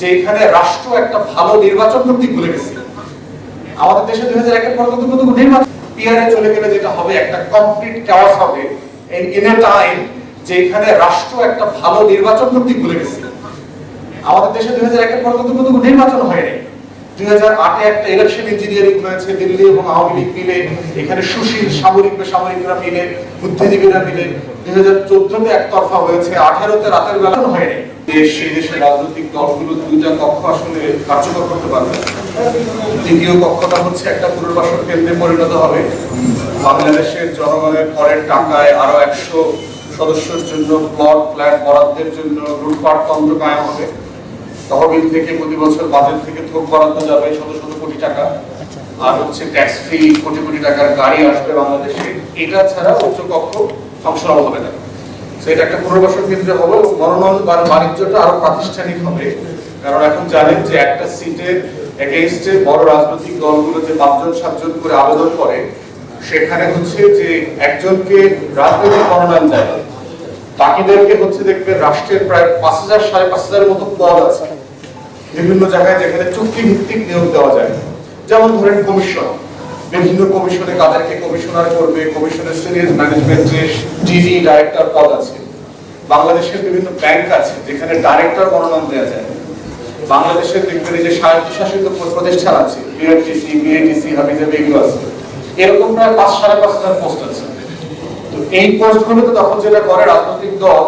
যে এখানে রাষ্ট্র একটা ভালো নির্বাচন করতে ভুলে গেছে। আমাদের দেশে দুই হাজার একের পর কিন্তু নির্বাচন পিয়ারে চলে গেলে যেটা হবে একটা কমপ্লিট চাওয়াস হবে ইন এ টাইম যে এখানে রাষ্ট্র একটা ভালো নির্বাচন করতে ভুলে গেছে। আমাদের দেশে দুই হাজার একের পর কিন্তু নির্বাচন হয়নি দুই হাজার আটে একটা ইলেকশন ইঞ্জিনিয়ারিং হয়েছে দিল্লি এবং আওয়ামী লীগ মিলে, এখানে সুশীল সামরিক বেসামরিকরা মিলে, বুদ্ধিজীবীরা মিলে, দুই হাজার চোদ্দতে একতরফা হয়েছে, আঠেরোতে রাতের বেলা হয়নি দেশ দেশের রাজনৈতিক দলগুলো দুইটা কক্ষ আসলে কার্যকর করতে পারবে। দ্বিতীয় কক্ষটা হচ্ছে একটা পুনর্বাসন কেন্দ্রে পরিণত হবে। বাংলাদেশের জনগণের করের টাকায় আরও একশো সদস্যের জন্য প্লট, ফ্ল্যাট বরাদ্দের জন্য লুটপাট তন্ত্র হবে। তহবিল থেকে প্রতি বছর বাজেট থেকে থোক বরাদ্দ যাবে শত শত কোটি টাকা। আর হচ্ছে ট্যাক্স ফ্রি কোটি কোটি টাকার গাড়ি আসবে বাংলাদেশে। এটা ছাড়া উচ্চ কক্ষ ফাংশনাল হবে না। এটা একটা পুনর্বাসন কেন্দ্র হবে মনোনয়ন বাণিজ্যটা আরও প্রাতিষ্ঠানিক হবে। কারণ এখন জানেন যে একটা সিটের এগেইনস্টে বড় রাজনৈতিক পাঁচজন, সাতজন করে আবেদন করে, সেখানে হচ্ছে যে একজনকে রাজনৈতিক মনোনয়ন দেয়। বাকিদেরকে হচ্ছে দেখবেন রাষ্ট্রের প্রায় পাঁচ হাজার, সাড়ে পাঁচ হাজারের মতো পদ আছে। বিভিন্ন জায়গায় যেখানে চুক্তি ভিত্তিক নিয়োগ দেওয়া যায়। যেমন ধরেন কমিশন। বিভিন্ন কমিশনে কাদেরকে কমিশনার করবে, কমিশনের সিনিয়র ম্যানেজমেন্টে ডিজি ডাইরেক্টর পদ আছে, বাংলাদেশের বিভিন্ন ব্যাংক আছে যেখানে ডাইরেক্টর মনোনয়ন দেওয়া যায়। বাংলাদেশের দেখবেন যে স্বায়ত্তশাসিত প্রতিষ্ঠান আছে, বিআরটিসি, বিএডিসি হাবিজাবি এগুলো আছে। এরকম প্রায় পাঁচ সাড়ে পাঁচ হাজার পোস্ট আছে। তো এই পোস্টগুলোতে তখন যেটা করে রাজনৈতিক দল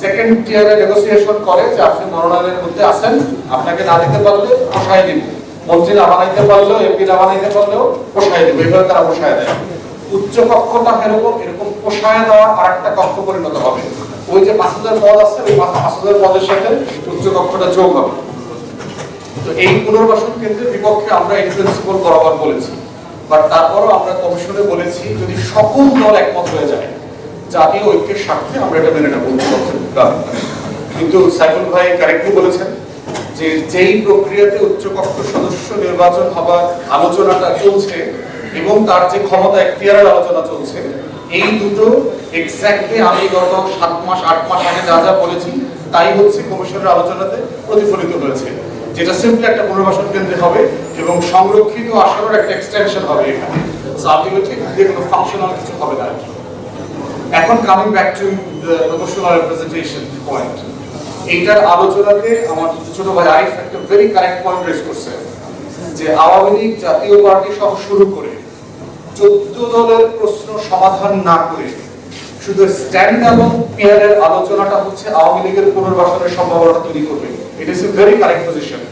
সেকেন্ড টিয়ারে নেগোসিয়েশন করে যে আপনি মনোনয়নের মধ্যে আছেন, আপনাকে না দিতে পারলে পোষায় দিব। মন্ত্রী না বানাইতে পারলেও এমপি না বানাইতে পারলেও পোষায় দিব। এভাবে তারা পোষায় দেয়। উচ্চ কক্ষটা এরকম এরকম পোষায় দেওয়ার আর একটা কক্ষ পরিণত হবে। ওই যে হাজার পদ আছে, ওই হাজার পদের সাথে উচ্চ কক্ষটা যোগ হবে। তো এই পুনর্বাসন কেন্দ্রের বিপক্ষে আমরা ইন বরাবর বলেছি। বাট তারপরও আমরা কমিশনে বলেছি, যদি সকল দল একমত হয়ে যায়, জাতীয় ঐক্যের স্বার্থে আমরা এটা মেনে নেব। কিন্তু সাইফুল ভাই কারেক্টলি বলেছেন। যে যেই প্রক্রিয়াতে উচ্চকক্ষ সদস্য নির্বাচন হবার আলোচনাটা চলছে এবং তার যে ক্ষমতা এখতিয়ারের আলোচনা চলছে, এই দুটো এক্স্যাক্টলি আমি গত সাত মাস, আট মাস আগে যা যা বলেছি, তাই হচ্ছে কমিশনের আলোচনাতে প্রতিফলিত হয়েছে। যেটা সিম্পলি একটা পুনর্বাসন কেন্দ্রে হবে এবং সংরক্ষিত আসনের একটা এক্সটেনশন হবে এখানে। আলটিমেটলি কোনো ফাংশনাল কিছু হবে না আর কি। এখন coming back to proportional representation point এইটার আলোচনাতে আমার ছোট ভাই আরিফ একটা ভেরি কারেক্ট পয়েন্ট রেজ করছে, যে আওয়ামী লীগ জাতীয় পার্টি সহ শুরু করে, চোদ্দ দলের প্রশ্ন সমাধান না করে, শুধু স্ট্যান্ড এবং পেয়ারের আলোচনাটা হচ্ছে আওয়ামী লীগের পুনর্বাসনের সম্ভাবনা তৈরি করবে। It is a very correct position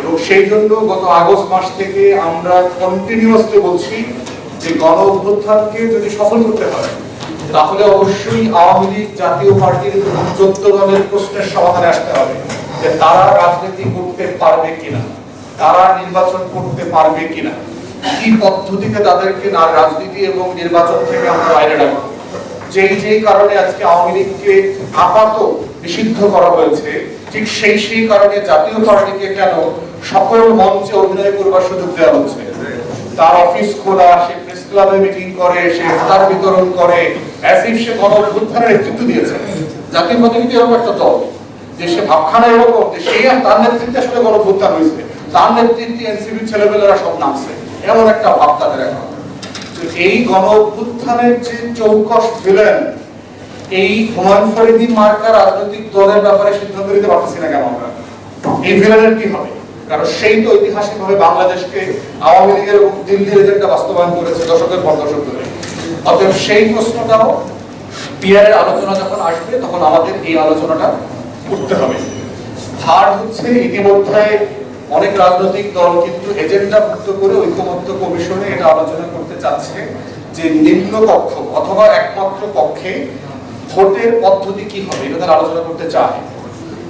এবং সেই জন্য গত আগস্ট মাস থেকে আমরা কন্টিনিউয়াসলি বলছি যে গণ অভ্যুত্থানকে যদি সফল করতে হয় তাহলে অবশ্যই আওয়ামী লীগ জাতীয় পার্টির চোদ্দ দলের প্রশ্নের সমাধানে আসতে হবে যে তারা রাজনীতি করতে পারবে কিনা, তারা নির্বাচন করতে পারবে কিনা, কি পদ্ধতিতে তাদেরকে না রাজনীতি এবং নির্বাচন থেকে আমরা বাইরে রাখব যেই যেই কারণে আজকে আওয়ামী লীগকে আপাত নিষিদ্ধ করা হয়েছে, ঠিক সেই সেই কারণে জাতীয় পার্টিকে কেন সকল মঞ্চে অভিনয় করবার সুযোগ দেওয়া হচ্ছে? তার অফিস খোলা, সে প্রেস ক্লাবে মিটিং করে, সে ইফতার বিতরণ করে সে নেতৃত্ব দিয়েছে। এরকম একটা দল। যে সে ভাবখানা এরকম, যে সেই আর তার নেতৃত্বে আসলে হয়েছে। তার নেতৃত্বে ছেলেমেয়েরা সব নামছে। এমন একটা ভাব তাদের এখন। এই গণ যে চৌকস ভিলেন এই হুমায়ুন ফরিদি মার্কা রাজনৈতিক দলের ব্যাপারে সিদ্ধান্ত নিতে পারতেছি না কেন আমরা? এই ভিলেনের কি হবে? কারণ সেই তো ঐতিহাসিকভাবে বাংলাদেশকে আওয়ামী লীগের দিল্লির এজেন্ডা বাস্তবায়ন করেছে দশকের পর দশক ধরে। অতএব সেই প্রশ্নটাও পিয়ারের আলোচনা যখন আসবে, তখন আমাদের এই আলোচনাটা করতে হবে। থার্ড হচ্ছে, ইতিমধ্যে অনেক রাজনৈতিক দল কিন্তু এজেন্ডা ভুক্ত করে ঐক্যমত্য কমিশনে এটা আলোচনা করতে চাচ্ছে যে নিম্ন কক্ষ অথবা একমাত্র কক্ষে ভোটের পদ্ধতি কি হবে, এটা তারা আলোচনা করতে চায়।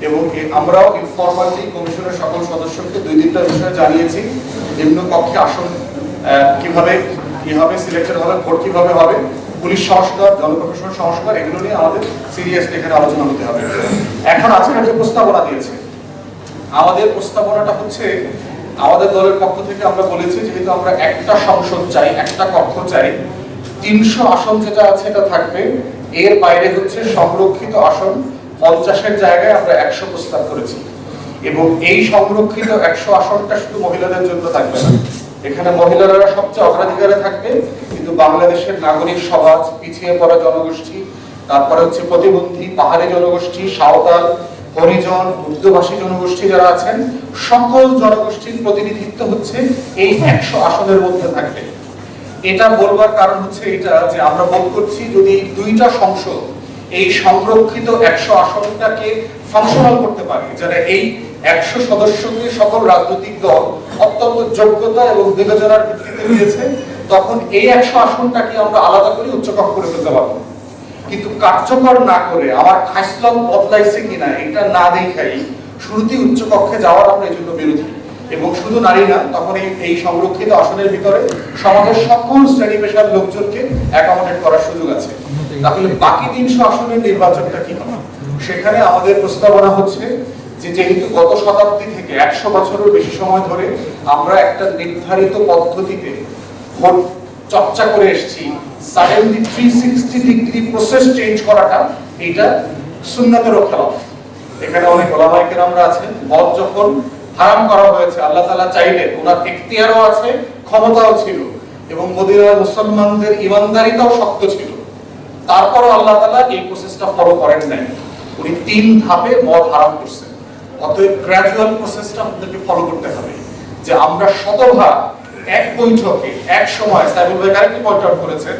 এবং আমরাও ইনফরমালি কমিশনের সকল সদস্যকে দুই তিনটা বিষয়ে জানিয়েছি, নিম্ন কক্ষে আসন কীভাবে কি হবে সিলেক্টেড হবে, ভোট কীভাবে হবে, পুলিশ সংস্কার জনপ্রশাসন সংস্কার, এগুলো নিয়ে আমাদের সিরিয়াসলি এখানে আলোচনা হতে হবে। এখন আজকে যে প্রস্তাবনা দিয়েছে, আমাদের প্রস্তাবনাটা হচ্ছে, আমাদের দলের পক্ষ থেকে আমরা বলেছি, যেহেতু আমরা একটা সংসদ চাই, একটা কক্ষ চাই, তিনশো আসন যেটা আছে এটা থাকবে। এর বাইরে হচ্ছে সংরক্ষিত আসন, পঞ্চাশের জায়গায় আমরা একশো প্রস্তাব করেছি। এবং এই সংরক্ষিত একশো আসনটা শুধু মহিলাদের জন্য থাকবে না এখানে মহিলারা সবচেয়ে অগ্রাধিকারে থাকবে, কিন্তু বাংলাদেশের নাগরিক সমাজ পিছিয়ে পড়া জনগোষ্ঠী, তারপরে হচ্ছে প্রতিবন্ধী, পাহাড়ি জনগোষ্ঠী, সাঁওতাল, হরিজন, উর্দুভাষী জনগোষ্ঠী যারা আছেন, সকল জনগোষ্ঠীর প্রতিনিধিত্ব হচ্ছে এই একশো আসনের মধ্যে থাকবে। এটা বলবার কারণ হচ্ছে এটা যে আমরা বোধ করছি যদি দুইটা সংসদ এই সংরক্ষিত একশো আসনটাকে ফাংশনাল করতে পারে, যারা এই একশো সদস্যকে সকল রাজনৈতিক দল অত্যন্ত যোগ্যতা এবং বিবেচনার ভিত্তিতে দিয়েছে, তখন এই একশো আসনটাকে আমরা আলাদা করে উচ্চকক্ষ করে ফেলতে পারব। কিন্তু কার্যকর না করে আমার খাইসলম বদলাইছে কিনা এটা না দেখাই শুরুতেই উচ্চ কক্ষে যাওয়ার আমরা এই জন্য বিরোধী। এবং শুধু নারী না, তখন এই এই সংরক্ষিত আসনের ভিতরে সমাজের সকল শ্রেণি পেশার লোকজনকে অ্যাকোমোডেট করার সুযোগ আছে। তাহলে বাকি তিনশো আসনের নির্বাচনটা কি হবে? সেখানে আমাদের প্রস্তাবনা হচ্ছে যে যেহেতু গত শতাব্দী থেকে একশো বছরের বেশি সময় ধরে আমরা একটা নির্ধারিত পদ্ধতিতে চর্চা করে এসেছি suddenly three sixty degree process change করাটা, এটা এখানে অনেক কেরামরা আছেন মদ যখন হারাম করা হয়েছে, আল্লাহ তাআলা চাইলে ওনার এখতিয়ারও আছে, ক্ষমতাও ছিল, এবং মদিনার মুসলমানদের ইমানদারিতাও শক্ত ছিল। তারপরও আল্লাহ তাআলা এই প্রসেসটা ফলো করেন নাই। উনি তিন ধাপে মদ হারাম করছেন। অতএব গ্র্যাজুয়াল প্রসেসটা আমাদেরকে ফলো করতে হবে যে আমরা শতভাগ এক বৈঠকে, এক সময় সাইবুল ভাই আরেকটি পয়েন্ট আউট করেছেন?